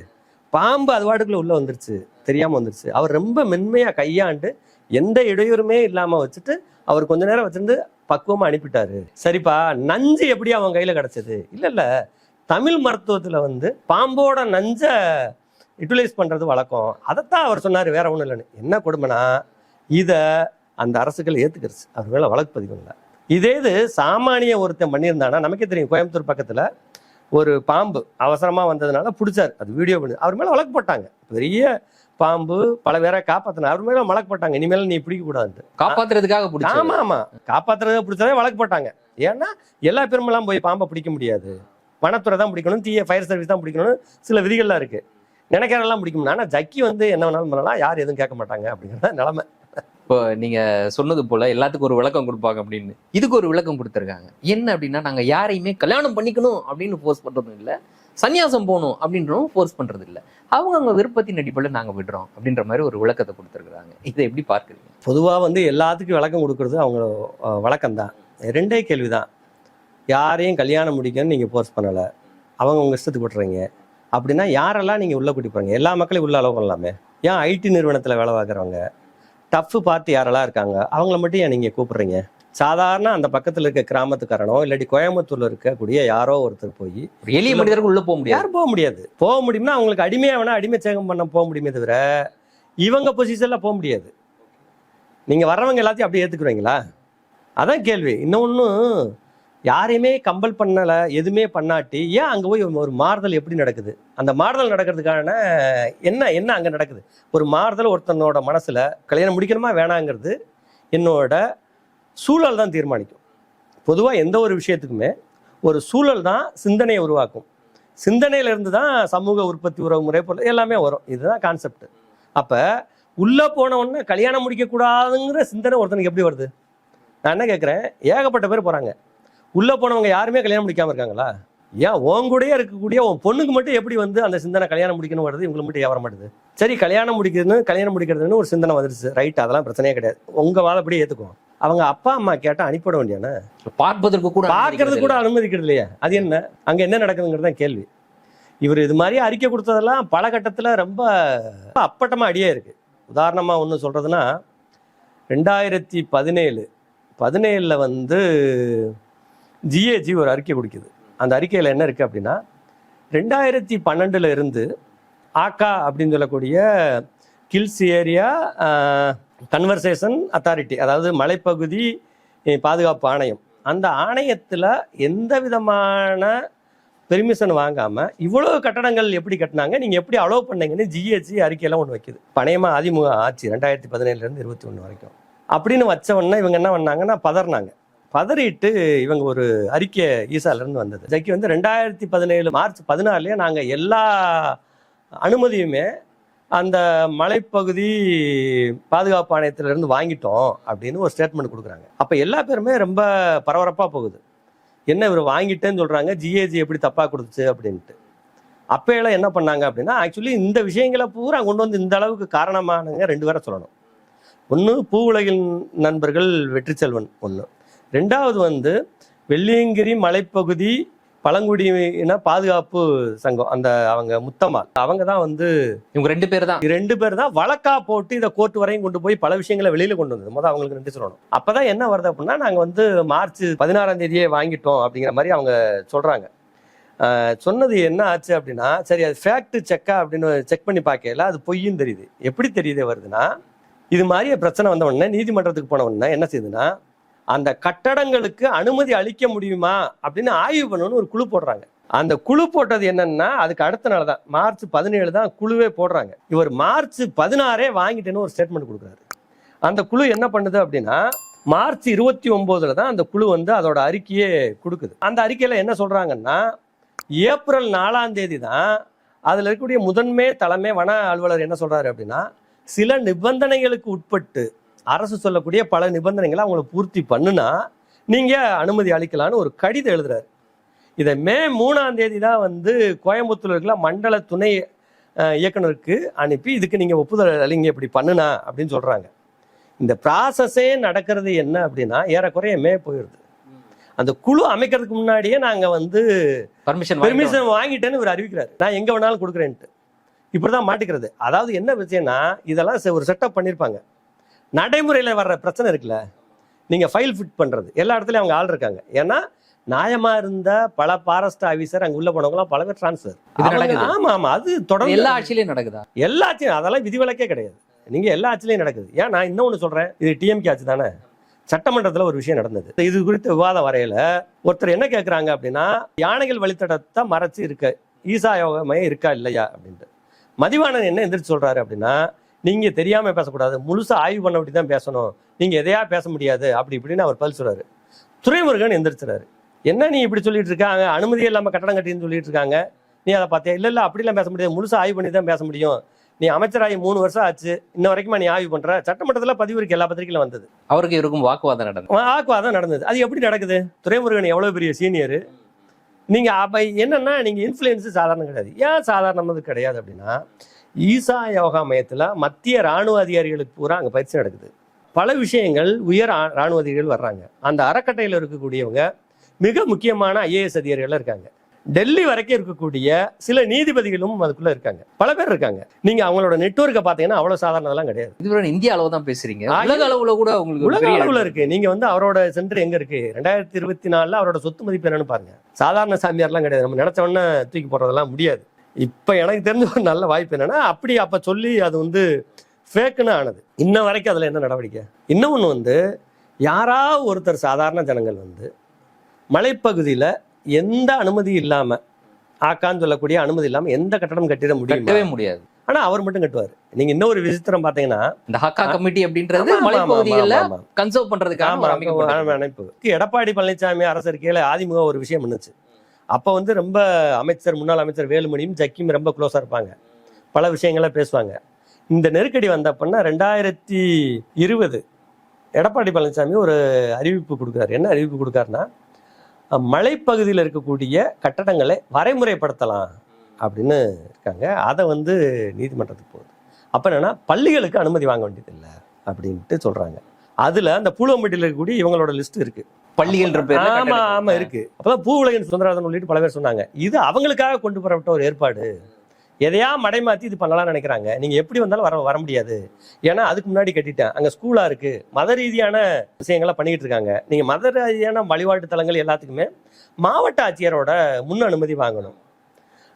பாம்பு அது வாட்டுக்குள்ள உள்ள வந்துருச்சு தெரியாம வந்துருச்சு. அவர் ரொம்ப மென்மையா கையாண்டு எந்த இடையூறுமே இல்லாம வச்சுட்டு அவர் கொஞ்ச நேரம் வச்சிருந்து பக்குவமா அனுப்பிட்டாரு. சரிப்பா நஞ்சு எப்படி அவன் கையில கிடைச்சது? இல்ல இல்ல. தமிழ் மருத்துவத்துல வந்து பாம்போட நஞ்ச யூட்டிலைஸ் பண்றது வழக்கம். அதைத்தான் அவர் சொன்னார் வேற ஒன்றும் இல்லைன்னு. என்ன கொடுமைனா இதை அந்த அரசுகள் ஏத்துக்கிருச்சு அவர் மேல வழக்கு பதிவு இல்லை. இதே இது சாமானிய ஒருத்தன் பண்ணியிருந்தானா நமக்கே தெரியும் கோயம்புத்தூர் பக்கத்துல ஒரு பாம்பு அவசரமா வந்ததுனால பிடிச்சாரு. அது வீடியோ பண்ணி. அவர் மேல வழக்கு போட்டாங்க. பெரிய பாம்பு பல பேரை காப்பாத்தின அவர் மேல வழக்கு போட்டாங்க. இனிமேல் நீ பிடிக்க கூடாதுன்ட்டு. காப்பாத்துறதுக்காக பிடிச்சது. ஆமா ஆமா. காப்பாத்துறத பிடிச்சதே வழக்கு போட்டாங்க. ஏன்னா எல்லா பெருமெல்லாம் போய் பாம்பை பிடிக்க முடியாது. வனத்துறை தான் பிடிக்கணும். தீய ஃபயர் சர்வீஸ் தான் பிடிக்கணும் சில விதிகள்லாம் இருக்கு. நினைக்கிறதெல்லாம் பிடிக்கும் ஆனா ஜக்கி வந்து என்ன வேணாலும் பண்ணலாம். யார் எதுவும் கேட்க மாட்டாங்க அப்படிங்கிறத நிலைமை. இப்போ நீங்க சொன்னது போல எல்லாத்துக்கும் ஒரு விளக்கம் கொடுப்பாங்க அப்படின்னு. இதுக்கு ஒரு விளக்கம் கொடுத்துருக்காங்க. என்ன அப்படின்னா நாங்க யாரையுமே கல்யாணம் பண்ணிக்கணும் அப்படின்னு ஃபோர்ஸ் பண்றதும் இல்ல. சன்னியாசம் போகணும் அப்படின்றதும் ஃபோர்ஸ் பண்றது இல்ல. அவங்க அவங்க விருப்பத்தின் அடிப்படையில் நாங்க விடுறோம் அப்படின்ற மாதிரி ஒரு விளக்கத்தை கொடுத்துருக்காங்க இதை எப்படி பார்க்குறீங்க? பொதுவா வந்து எல்லாத்துக்கும் விளக்கம் கொடுக்கறது அவங்க வழக்கம் தான் ரெண்டே கேள்விதான். யாரையும் கல்யாணம் முடிக்கணும்னு நீங்க ஃபோர்ஸ் பண்ணல. அவங்க உங்க இஷ்டத்துக்கு விட்டுறீங்க. அப்படின்னா யாரெல்லாம் நீங்க உள்ள கூட்டி போறீங்க? எல்லா மக்களையும் உள்ள அளவு பண்ணலாமே ஏன் ஐடி நிறுவனத்தில் வேலை பார்க்குறவங்க? டஃப் பார்த்து யாரெல்லாம் இருக்காங்க? அவங்கள மட்டும் ஏன் நீங்க கூப்பிடுறீங்க? சாதாரண அந்த பக்கத்துல இருக்க கிராமத்துக்காரனோ இல்லாட்டி கோயம்புத்தூர்ல இருக்கக்கூடிய யாரோ ஒருத்தர் போய் எளிய மனிதர்கள் உள்ள போக முடியாது. யாரும் போக முடியாது. போக முடியும்னா அவங்களுக்கு அடிமையா வேணா அடிமை சேகம் பண்ண போக முடியுமே தவிர இவங்க பொசிஷன்ல போக முடியாது. நீங்க வர்றவங்க எல்லாத்தையும் அப்படியே ஏத்துக்குறீங்களா? அதான் கேள்வி. இன்னொன்னு யாரையுமே கம்பல் பண்ணலை எதுவுமே பண்ணாட்டி ஏன் அங்கே போய் ஒரு மாறுதல் எப்படி நடக்குது? அந்த மாறுதல் நடக்கிறதுக்கான என்ன என்ன அங்கே நடக்குது? ஒரு மாறுதல் ஒருத்தனோட மனசில் கல்யாணம் முடிக்கணுமா வேணாங்கிறது என்னோட சூழல் தான் தீர்மானிக்கும். பொதுவாக எந்த ஒரு விஷயத்துக்குமே ஒரு சூழல் தான் சிந்தனையை உருவாக்கும். சிந்தனையிலேருந்து தான் சமூக உற்பத்தி உறவு முறை போல எல்லாமே வரும். இதுதான் கான்செப்ட் அப்போ உள்ளே போனவொன்னே கல்யாணம் முடிக்கக்கூடாதுங்கிற சிந்தனை ஒருத்தனுக்கு எப்படி வருது? நான் என்ன கேட்குறேன் ஏகப்பட்ட பேர் போகிறாங்க உள்ளே போனவங்க யாருமே கல்யாணம் முடிக்காமல் இருக்காங்களா? ஏன் உன் கூடயே இருக்கக்கூடிய உன் பொண்ணுக்கு மட்டும் எப்படி வந்து அந்த சிந்தனை கல்யாணம் முடிக்கணும் வருது? இவங்களுக்கு மட்டும் ஏன் வர மாட்டுது. சரி கல்யாணம் முடிக்கிறதுன்னு கல்யாணம் முடிக்கிறதுன்னு ஒரு சிந்தனை வந்துருச்சு. ரைட் அதெல்லாம் பிரச்சனையே கிடையாது. உங்கள் வாழப்படி ஏற்றுக்குவோம் அவங்க அப்பா அம்மா கேட்டால் அனுப்பிவிட வேண்டியானே பார்ப்பதற்கு கூட பார்க்கறது கூட அனுமதிக்கிறது இல்லையா. அது என்ன? அங்க என்ன நடக்குதுங்கிறது தான் கேள்வி. இவர் இது மாதிரி அறிக்கை கொடுத்ததெல்லாம் பல கட்டத்துல ரொம்ப அப்பட்டமா அடியே இருக்கு. உதாரணமா ஒன்று சொல்றதுன்னா ரெண்டாயிரத்தி பதினேழு. பதினேழில் வந்து ஜிஏஜி ஒரு அறிக்கை கொடுக்குது. அந்த அறிக்கையில் என்ன இருக்குது அப்படின்னா ரெண்டாயிரத்தி பன்னெண்டுல இருந்து ஆக்கா அப்படின்னு சொல்லக்கூடிய கில்ஸ் ஏரியா கன்வர்சேஷன் அத்தாரிட்டி அதாவது மலைப்பகுதி பாதுகாப்பு ஆணையம். அந்த ஆணையத்தில் எந்த விதமான பெர்மிஷன் வாங்காமல் இவ்வளோ கட்டடங்கள் எப்படி கட்டினாங்க நீங்கள் எப்படி அலோவ் பண்ணீங்கன்னு ஜிஹெச்சி அறிக்கையெல்லாம் ஒன்று வைக்குது. பணையமா அதிமுக ஆட்சி ரெண்டாயிரத்தி பதினேழுலேருந்து இருபத்தி ஒன்று வரைக்கும். அப்படின்னு வச்ச உடனே இவங்க என்ன பண்ணாங்கன்னா பதறினாங்க. பதறிட்டு இவங்க ஒரு அறிக்கை ஈசால இருந்து வந்தது. ஜக்கி வந்து ரெண்டாயிரத்தி பதினேழு மார்ச் பதினாலே நாங்கள் எல்லா அனுமதியுமே அந்த மலைப்பகுதி பாதுகாப்பு ஆணையத்திலிருந்து வாங்கிட்டோம் அப்படின்னு ஒரு ஸ்டேட்மெண்ட் கொடுக்குறாங்க. அப்போ எல்லா பேருமே ரொம்ப பரபரப்பாக போகுது. என்ன இவர் வாங்கிட்டேன்னு சொல்கிறாங்க ஜிஏஜி எப்படி தப்பாக கொடுத்துச்சு அப்படின்ட்டு. அப்பையெல்லாம் என்ன பண்ணாங்க அப்படின்னா ஆக்சுவலி இந்த விஷயங்களை பூரா கொண்டு வந்து இந்த அளவுக்கு காரணமானங்க ரெண்டு பேரை சொல்லணும். ஒன்று பூ உலகின் நண்பர்கள் வெற்றி செல்வன் ஒன்று ரெண்டாவது வந்து வெள்ளியங்கிரி மலைப்பகுதி பழங்குடியின பாதுகாப்பு சங்கம் அந்த அவங்க முத்தம்மாள். அவங்க தான் வந்து இவங்க ரெண்டு பேர் தான். ரெண்டு பேர் தான் வழக்கா போட்டு இதை கோர்ட் வரையும் கொண்டு போய் பல விஷயங்களை வெளியில கொண்டு வந்தது. முதல் அவங்களுக்கு நன்றி சொல்லணும். அப்பதான் என்ன வருது அப்படின்னா நாங்க வந்து மார்ச் பதினாறாம் தேதியே வாங்கிட்டோம் அப்படிங்கிற மாதிரி அவங்க சொல்றாங்க. சொன்னது என்ன ஆச்சு அப்படின்னா சரி அது ஃபேக்ட் செக்கா அப்படின்னு செக் பண்ணி பார்க்கல அது பொய்யும் தெரியுது. எப்படி தெரியுது வருதுன்னா இது மாதிரி பிரச்சனை வந்த உடனே நீதிமன்றத்துக்கு போன உடனே என்ன செய்யுதுன்னா அந்த கட்டடங்களுக்கு அனுமதி அளிக்க முடியுமா அப்படின்னு ஆய்வு பண்ணணும்னு ஒரு குழு போடுறாங்க. அந்த குழு போட்டது என்னன்னா அதுக்கு அடுத்த நாள் தான் மார்ச் பதினேழு தான் குழுவே போடுறாங்க. இவர் மார்ச் பதினாறே வாங்கிட்டேன்னு ஒரு ஸ்டேட்மெண்ட் கொடுக்குறாரு. அந்த குழு என்ன பண்ணுது அப்படின்னா மார்ச் இருபத்தி ஒன்பதுல தான் அந்த குழு வந்து அதோட அறிக்கையே கொடுக்குது. அந்த அறிக்கையில் என்ன சொல்கிறாங்கன்னா ஏப்ரல் நாலாம் தேதி தான் அதில் இருக்கக்கூடிய முதன்மை தலைமை வன அலுவலர் என்ன சொல்கிறாரு அப்படின்னா சில நிபந்தனைகளுக்கு உட்பட்டு அரசு சொல்லக்கூடிய பல நிபந்தனைகளை அவங்கள பூர்த்தி பண்ணுனா நீங்க அனுமதி அளிக்கலாம்னு ஒரு கடிதம் எழுதுறாரு. இதை மே மூணாம் தேதி தான் வந்து கோயம்புத்தூர்ல இருக்கிற மண்டல துணை இயக்குனருக்கு அனுப்பி இதுக்கு நீங்க ஒப்புதல் அளிங்க இப்படி பண்ணுனா அப்படின்னு சொல்றாங்க. இந்த ப்ராசஸே நடக்கிறது என்ன அப்படின்னா ஏறக்குறைய மே போயிடுது. அந்த குழு அமைக்கிறதுக்கு முன்னாடியே நாங்க வந்து பர்மிஷன் பெர்மிஷன் வாங்கிட்டேன்னு இவர் அறிவிக்கிறாரு. நான் எங்க வேணாலும் கொடுக்குறேன்ட்டு. இப்படிதான் மாட்டிக்கிறது. அதாவது என்ன விஷயம்னா இதெல்லாம் ஒரு செட்டப் பண்ணியிருப்பாங்க நடைமுறையில வர்ற பிரச்சனை இருக்குல்ல. நீங்க ஃபைல் ஃபிட் பண்றது. எல்லா இடத்துலயும் அவங்க ஆள் இருக்காங்க. ஏன்னா நியாயமா இருந்த பல பாரஸ்ட் ஆபீசர் அங்க உள்ள போனவங்களாம் பல பேர் டிரான்ஸ்ஃபர் இது நடக்குது. ஆமா ஆமா. அது தொடர்ந்து எல்லா ஆட்சியிலையும் நடக்குதா? எல்லா ஆட்சியும் அதெல்லாம் விதிவிலக்கே கிடையாது. நீங்க எல்லா ஆட்சிலையும் நடக்குது. ஏன் நான் இன்னொன்னு சொல்றேன். இது டிஎம்கே ஆட்சி தானே? சட்டமன்றத்துல ஒரு விஷயம் நடந்தது. இது குறித்த விவாதம் வரையில ஒருத்தர் என்ன கேட்குறாங்க அப்படின்னா யானைகள் வழித்தடத்தை மறைச்சு இருக்க ஈசா யோக மையம் இருக்கா இல்லையா அப்படின்ட்டு. மதிவாணன் என்ன எந்திரிச்சு சொல்றாரு அப்படின்னா நீங்க தெரியாம பேசக்கூடாது. முழுசா ஆய்வு பண்ண அப்படி தான் பேசணும். நீங்க எதையா பேச முடியாது. அப்படி இப்படின்னு அவர் பதில் சொல்றாரு. துரைமுருகன் எந்திரிச்சுறாரு. என்ன நீ இப்படி சொல்லிட்டு இருக்காங்க? அனுமதி இல்லாம கட்டடம் கட்டின்னு சொல்லிட்டு இருக்காங்க. நீ அதை பார்த்தியா? இல்ல இல்ல அப்படிலாம் பேச முடியாது. முழுசா ஆய்வு பண்ணி தான் பேச முடியும். நீ அமைச்சராகி மூணு வருஷம் ஆச்சு. இன்ன வரைக்குமா நீ ஆய்வு பண்ற? சட்டமன்றத்துல பதிவு இருக்கு. எல்லா பத்திரிகையிலும் வந்தது. அவருக்கு இருக்கும் வாக்குவாதம் நடந்தது. வாக்குவாதம் நடந்தது. அது எப்படி நடக்குது? துரைமுருகன் எவ்வளவு பெரிய சீனியர்? நீங்க அப்ப என்னன்னா நீங்க இன்ஃப்ளூயன்ஸ் சாதாரணம் கிடையாது. ஏன் சாதாரணது கிடையாது அப்படின்னா ஈசா யோகா மையத்துல மத்திய ராணுவ அதிகாரிகளுக்கு பூரா அங்க பயிற்சி நடக்குது. பல விஷயங்கள் உயர் ஆ- ராணுவ அதிகாரிகள் வர்றாங்க. அந்த அறக்கட்டையில் இருக்கக்கூடியவங்க மிக முக்கியமான ஐஏஎஸ் அதிகாரிகள் இருக்காங்க. டெல்லி வரைக்கும் இருக்கக்கூடிய சில நீதிபதிகளும் அதுக்குள்ள இருக்காங்க. பல பேர் இருக்காங்க. நீங்க அவங்களோட நெட்வொர்க்கை பாத்தீங்கன்னா அவ்வளவு சாதாரணதெல்லாம் கிடையாது. இது இந்திய அளவு தான் பேசுறீங்க. உலக அளவுல கூட உங்களுக்கு உலக அளவுல இருக்கு. நீங்க வந்து அவரோட சென்டர் எங்க இருக்கு? ரெண்டாயிரத்தி இருபத்தி நாலுல அவரோட சொத்து மதிப்பு என்னன்னு பாருங்க. சாதாரண சாமியார்லாம் கிடையாது. நம்ம நினைச்ச உடனே தூக்கி போடுறதெல்லாம் முடியாது. இப்ப எனக்கு தெரிஞ்ச ஒரு நல்ல வாய்ப்பு என்னன்னா அப்படி அப்ப சொல்லி அது வந்து ஃபேக்குன்னு ஆனது. இன்ன வரைக்கும் அதுல என்ன நடவடிக்கை? இன்னொன்னு வந்து யாராவது ஒருத்தர் சாதாரண ஜனங்கள் வந்து மலைப்பகுதியில எந்த அனுமதி இல்லாம ஆக்கான்னு சொல்லக்கூடிய அனுமதி இல்லாம எந்த கட்டடம் கட்டிட முடியும்? கட்டவே முடியாது. ஆனா அவர் மட்டும் கட்டுவாரு. நீங்க இன்னொரு விசித்திரம் பாத்தீங்கன்னா இந்த ஹக்கா கமிட்டி அப்படின்றது மலைப்பகுதிகளில். கன்சர்வ். ஆமா, அமைப்பு. எடப்பாடி பழனிசாமி அரசர் கீழே அதிமுக ஒரு விஷயம் பண்ணுச்சு. அப்போ வந்து ரொம்ப அமைச்சர் முன்னாள் அமைச்சர் வேலுமணியும் ஜக்கியும் ரொம்ப க்ளோஸாக இருப்பாங்க. பல விஷயங்களை பேசுவாங்க. இந்த நெருக்கடி வந்தப்பன்னா ரெண்டாயிரத்தி இருபது எடப்பாடி பழனிசாமி ஒரு அறிவிப்பு கொடுக்குறாரு. என்ன அறிவிப்பு கொடுக்காருன்னா மலைப்பகுதியில் இருக்கக்கூடிய கட்டடங்களை வரைமுறைப்படுத்தலாம் அப்படின்னு இருக்காங்க. அதை வந்து நீதிமன்றத்துக்கு போகுது. அப்போ என்னென்னா பள்ளிகளுக்கு அனுமதி வாங்க வேண்டியதில்லை அப்படின்ட்டு சொல்கிறாங்க அதில் அந்த பூலம்பட்டியில் இருக்கக்கூடிய இவங்களோட லிஸ்ட் இருக்குது பள்ளிகள்ன்ற பேர்ல ஆமா. ஆமா இருக்கு. அப்பதான் பூ உலகின் சுந்தரராஜன் உள்ளிட்டு பல பேர் சொன்னாங்க. இது அவங்களுக்காக கொண்டு வரப்பட்ட ஒரு ஏற்பாடு. எதையா மடைமாத்தி இது பண்ணலாம்னு நினைக்கிறாங்க. நீங்க எப்படி வந்தாலும் வர வர முடியாது. ஏன்னா அதுக்கு முன்னாடி கட்டிட்டேன். அங்க ஸ்கூலா இருக்கு. மத ரீதியான விஷயங்களை பண்ணிக்கிட்டு இருக்காங்க. நீங்க மத ரீதியான வழிபாட்டு தலங்கள் எல்லாத்துக்குமே மாவட்ட ஆட்சியரோட முன் அனுமதி வாங்கணும்.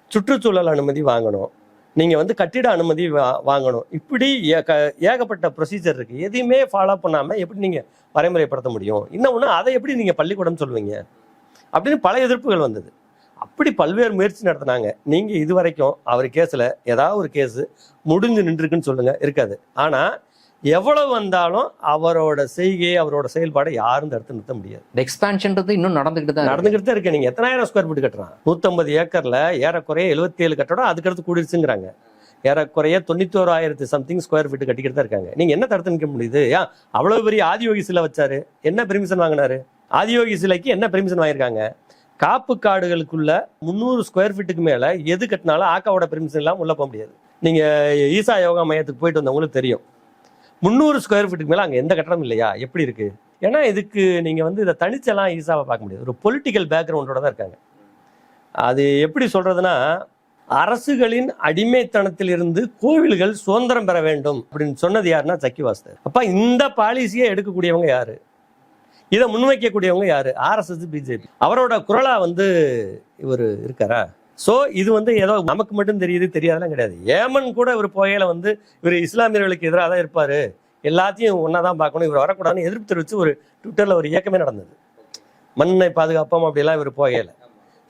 சுற்றுச்சூழல் அனுமதி வாங்கணும். நீங்கள் வந்து கட்டிட அனுமதி வா- வாங்கணும். இப்படி ஏக- ஏகப்பட்ட ப்ரொசீஜர் இருக்குது எதையுமே ஃபாலோ பண்ணாமல் எப்படி நீங்கள் வரைமுறைப்படுத்த முடியும்? இன்னும் ஒன்று அதை எப்படி நீங்கள் பள்ளிக்கூடம் சொல்லுவீங்க? அப்படின்னு பல எதிர்ப்புகள் வந்தது. அப்படி பல்வேறு முயற்சி நடத்தினாங்க. நீங்கள் இது வரைக்கும் அவர் கேஸில் ஏதாவது ஒரு கேஸு முடிஞ்சு நின்றுருக்குன்னு சொல்லுங்கள் இருக்காது. ஆனால் எவ்வளவு வந்தாலும் அவரோட செய்கை அவரோட செயல்பாடை யாரும் தடுத்து நிறுத்த முடியாது. எக்ஸ்பான்ஷன்றது இன்னும் நடந்துகிட்டு தான். நடந்துகிட்டு தான் இருக்கு. நீங்க எத்தனாயிரம் ஸ்கொயர் ஃபீட் கட்டுறான் நூத்தம்பது ஏக்கர்ல ஏறக்குறைய எழுபத்தி ஏழு கட்டடம் அதுக்கடுத்து கூடிருச்சுங்கிறாங்க. ஏறக்குறைய தொண்ணூத்தோராயிரத்து சம்திங் ஸ்கொயர் ஃபீட் கட்டிக்கிட்டு தான் இருக்காங்க. நீங்க என்ன தடுத்து நிற்க முடியுது? ஏன் அவ்வளவு பெரிய ஆதியோகி சிலை வச்சாரு. என்ன பெர்மிஷன் வாங்கினாரு? ஆதியோகி சிலைக்கு என்ன பெர்மிஷன் வாங்கியிருக்காங்க? காப்பு காடுகளுக்குள்ள முந்நூறு ஸ்கொயர் ஃபீட்டுக்கு மேல எது கட்டினாலும் ஆக்காவோட பெர்மிஷன் இல்லாம உள்ள போக முடியாது. நீங்க ஈசா யோகா மையத்துக்கு போயிட்டு வந்தவங்களுக்கு தெரியும். முந்நூறு ஸ்கொயர் ஃபீட்டுக்கு மேலே அங்கே எந்த கட்டணம் இல்லையா? எப்படி இருக்குது ஏன்னா இதுக்கு நீங்கள் வந்து இதை தனிச்செல்லாம் ஈஸாக பார்க்க முடியாது. ஒரு பொலிட்டிக்கல் பேக்ரவுண்டோட தான் இருக்காங்க. அது எப்படி சொல்கிறதுனா அரசுகளின் அடிமைத்தனத்தில் இருந்து கோவில்கள் சுதந்திரம் பெற வேண்டும் அப்படின்னு சொன்னது யாருன்னா சக்கி வாஸ்தர் அப்போ இந்த பாலிசியை எடுக்கக்கூடியவங்க யாரு? இதை முன்வைக்கக்கூடியவங்க யாரு? ஆர்எஸ்எஸ் பிஜேபி அவரோட குரலாக வந்து இவர் இருக்காரா? ஸோ இது வந்து ஏதோ நமக்கு மட்டும் தெரியுது தெரியாதெல்லாம் கிடையாது. ஏமன் கூட இவர் போகையில வந்து இவர் இஸ்லாமியர்களுக்கு எதிராக தான் இருப்பார். எல்லாத்தையும் ஒன்றா தான் பார்க்கணும். இவர் வரக்கூடாதுன்னு எதிர்ப்பு தெரிவித்து ஒரு ட்விட்டரில் ஒரு இயக்கமே நடந்தது. மண்ணை பாதுகாப்போம் அப்படிலாம் இவர் போகையில.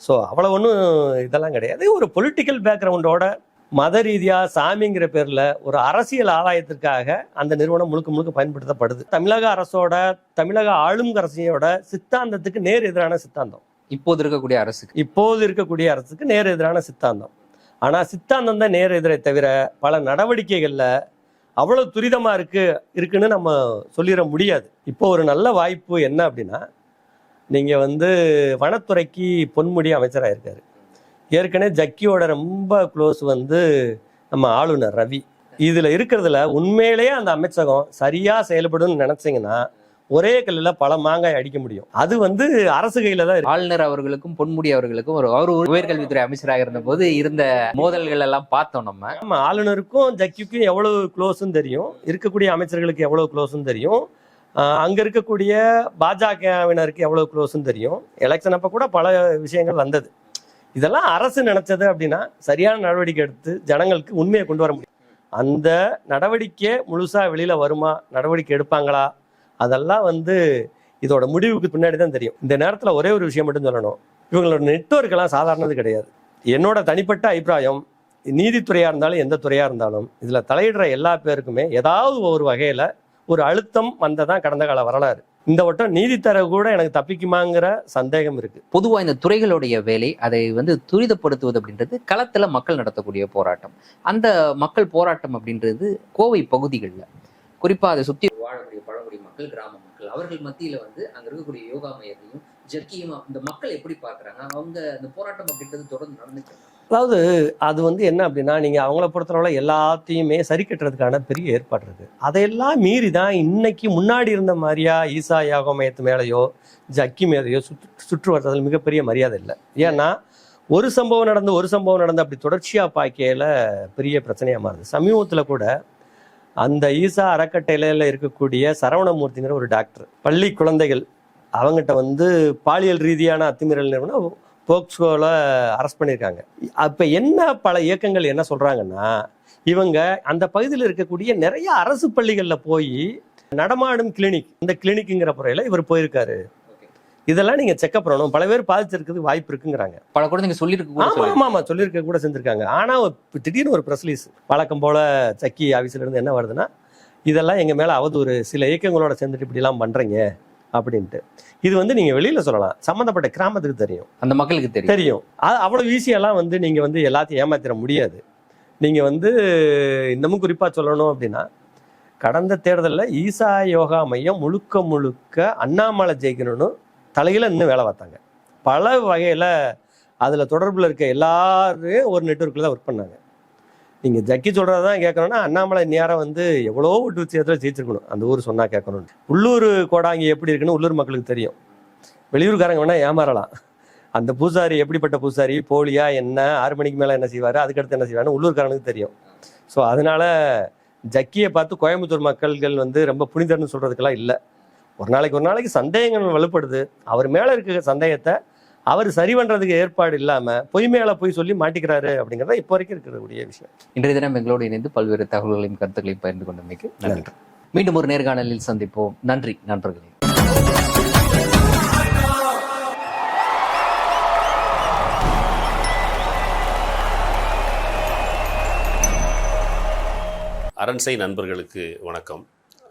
ஸோ அவ்வளோ ஒன்றும் இதெல்லாம் கிடையாது. ஒரு பொலிட்டிக்கல் பேக்ரவுண்டோட மத ரீதியாக சாமிங்கிற பேரில் ஒரு அரசியல் ஆதாயத்திற்காக அந்த நிறுவனம் முழுக்க முழுக்க பயன்படுத்தப்படுது. தமிழக அரசோட தமிழக ஆளும் அரசியோட சித்தாந்தத்துக்கு நேர் எதிரான சித்தாந்தம். இப்போது இருக்கக்கூடிய அரசுக்கு? இப்போது இருக்கக்கூடிய அரசுக்கு நேர் எதிரான சித்தாந்தம். ஆனால் சித்தாந்தம் தான் நேர் எதிரை தவிர பல நடவடிக்கைகளில் அவ்வளோ துரிதமாக இருக்கு இருக்குன்னு நம்ம சொல்லிட முடியாது. இப்போ ஒரு நல்ல வாய்ப்பு என்ன அப்படின்னா நீங்கள் வந்து வனத்துறைக்கு பொன்முடி அமைச்சராக இருக்காரு ஏற்கனவே ஜக்கியோட ரொம்ப க்ளோஸ் வந்து நம்ம ஆளுநர் ரவி. இதில் இருக்கிறதுல உண்மையிலேயே அந்த அமைச்சகம் சரியாக செயல்படும்னு நினச்சிங்கன்னா ஒரே கல்லுல பல மாங்காய் அடிக்க முடியும். அது வந்து அரசு கையில தான் ஆளுநர் அவர்களுக்கும் பொன்முடி அவர்களுக்கும் ஒரு அவர் உயர்கல்வித்துறை அமைச்சராக இருந்த போது இருந்த மோதல்கள் எல்லாம் பார்த்தோம் நம்ம. ஆமா ஆளுநருக்கும் ஜக்கிக்கும் எவ்வளவு க்ளோஸ்னு தெரியும். இருக்கக்கூடிய அமைச்சர்களுக்கு எவ்வளவு க்ளோஸ்னு தெரியும். அங்க இருக்கக்கூடிய பாஜகவினருக்கு எவ்வளவு க்ளோஸ்னு தெரியும். எலெக்ஷன் அப்ப கூட பல விஷயங்கள் வந்தது. இதெல்லாம் அரசு நினைச்சது அப்படின்னா சரியான நடவடிக்கை எடுத்து ஜனங்களுக்கு உண்மையை கொண்டு வர முடியும். அந்த நடவடிக்கை முழுசா வெளியில வருமா? நடவடிக்கை எடுப்பாங்களா? அதெல்லாம் வந்து இதோட முடிவுக்கு பின்னாடி தான் தெரியும். இந்த நேரத்தில் ஒரே ஒரு விஷயம் மட்டும் சொல்லணும். இவங்களோட நெட்வொர்க் எல்லாம் சாதாரணது கிடையாது. என்னோட தனிப்பட்ட அபிப்பிராயம் நீதித்துறையாக இருந்தாலும் எந்த துறையாக இருந்தாலும் இதில் தலையிடுற எல்லா பேருக்குமே ஏதாவது ஒரு வகையில் ஒரு அழுத்தம் வந்ததான் கடந்த கால வரலாறு. இந்த வட்டம் நீதித்தர கூட எனக்கு தப்பிக்குமாங்கிற சந்தேகம் இருக்கு. பொதுவாக இந்த துறைகளுடைய வேலை அதை வந்து துரிதப்படுத்துவது அப்படின்றது களத்தில் மக்கள் நடத்தக்கூடிய போராட்டம். அந்த மக்கள் போராட்டம் அப்படின்றது கோவை பகுதிகளில். குறிப்பாக அதை சுற்றி வாழக்கூடிய வாழக்கூடிய மக்கள் கிராம மக்கள். அவர்கள் மத்தியில வந்து அங்க இருக்கக்கூடிய யோகா மையத்தையும் ஜக்கியும் இந்த மக்கள் எப்படி பாக்குறாங்க அவங்க அந்த போராட்டம் அப்படின்றது தொடர்ந்து நடந்துட்டு அதாவது அது வந்து என்ன அப்படின்னா நீங்க அவங்கள பொறுத்தளவுல எல்லாத்தையுமே சரி கட்டுறதுக்கான பெரிய ஏற்பாடு இருக்கு. அதையெல்லாம் மீறி தான் இன்னைக்கு முன்னாடி இருந்த மாதிரியா ஈசா யோகா மையத்து மேலேயோ ஜக்கி மேலேயோ சுற்று சுற்று வட்டத்தில் மிகப்பெரிய மரியாதை இல்லை. ஏன்னா ஒரு சம்பவம் நடந்து ஒரு சம்பவம் நடந்து அப்படி தொடர்ச்சியாக பாக்கையில் பெரிய பிரச்சனையாக மாறுது. சமீபத்தில் கூட அந்த ஈசா அறக்கட்டையில இருக்கக்கூடிய சரவணமூர்த்திங்கிற ஒரு டாக்டர். பள்ளி குழந்தைகள் அவங்ககிட்ட வந்து பாலியல் ரீதியான அத்துமீறல் நிறுவனம் போக்ஸ்கோவில் அரெஸ்ட் பண்ணியிருக்காங்க அப்போ என்ன பல இயக்கங்கள் என்ன சொல்கிறாங்கன்னா இவங்க அந்த பகுதியில் இருக்கக்கூடிய நிறைய அரசு பள்ளிகளில் போய் நடமாடும் கிளினிக் இந்த கிளினிக்குங்கிற முறையில் இவர் போயிருக்காரு. இதெல்லாம் நீங்க செக்அப் பண்ணணும். பல பேர் பாதிச்சிருக்கிறதுக்கு வாய்ப்பு இருக்குங்கிறாங்க. பல குழந்தைங்க சொல்லியிருக்கு ஆமா ஆமா ஆமா சொல்லியிருக்க கூட செஞ்சிருக்காங்க. ஆனா திடீர்னு ஒரு ப்ரெஸ் ரிலீஸ் வழக்கம் போல சக்கி ஆபீஸ்ல இருந்து என்ன வருதுன்னா இதெல்லாம் எங்க மேல அவதூறு சில இயக்கங்களோட சேர்ந்துட்டு இப்படி எல்லாம் பண்றீங்க அப்படின்ட்டு. இது வந்து நீங்க வெளியில சொல்லலாம். சம்மந்தப்பட்ட கிராமத்துக்கு தெரியும். அந்த மக்களுக்கு தெரியும். தெரியும். அது அவ்வளவு ஈஸியெல்லாம் வந்து நீங்க வந்து எல்லாத்தையும் ஏமாத்திர முடியாது. நீங்க வந்து இன்னமும் குறிப்பா சொல்லணும் அப்படின்னா கடந்த தேர்தலில் ஈசா யோகா மையம் முழுக்க முழுக்க அண்ணாமலை ஜெயிக்கணும்னு தலையில் இன்னும் வேலை பார்த்தாங்க. பல வகையில் அதில் தொடர்பில் இருக்க எல்லாரும் ஒரு நெட்ஒர்க்கில் தான் ஒர்க் பண்ணாங்க. நீங்கள் ஜக்கி சொல்றதான் கேட்கணும்னா அண்ணாமலை நேரம் வந்து எவ்வளோ ஒட்டு விஷயத்தில் ஜெயிச்சிருக்கணும். அந்த ஊர் சொன்னால் கேட்கணும்னு. உள்ளூர் கோடாங்கி எப்படி இருக்குன்னு உள்ளூர் மக்களுக்கு தெரியும். வெளியூர்காரங்க வேணால் ஏமாறலாம். அந்த பூசாரி எப்படிப்பட்ட பூசாரி போலியா என்ன ஆறு மணிக்கு மேலே என்ன செய்வார் அதுக்கடுத்து என்ன செய்வாருன்னு உள்ளூர்காரனுக்கு தெரியும். ஸோ அதனால் ஜக்கியை பார்த்து கோயம்புத்தூர் மக்கள்கள் வந்து ரொம்ப புனிதர்னு சொல்கிறதுக்கெல்லாம் இல்லை. ஒரு நாளைக்கு ஒரு நாளைக்கு சந்தேகங்கள் வலுப்படுது. அவர் மேலே இருக்க சந்தேகத்தை அவர் சரி பண்றதுக்கு ஏற்பாடு இல்லாம பொய் மேல போய் சொல்லி மாட்டிக்கிறாரு அப்படிங்கிறத இப்போ வரைக்கும் இருக்கக்கூடிய விஷயம். இன்றைய தினம் எங்களோடு இணைந்து பல்வேறு தகவல்களையும் கருத்துக்களையும் பகிர்ந்து கொண்டமைக்கு நன்றி. மீண்டும் ஒரு நேர்காணலில் சந்திப்போம். நன்றி நண்பர்களே. அரண்சை நண்பர்களுக்கு வணக்கம்.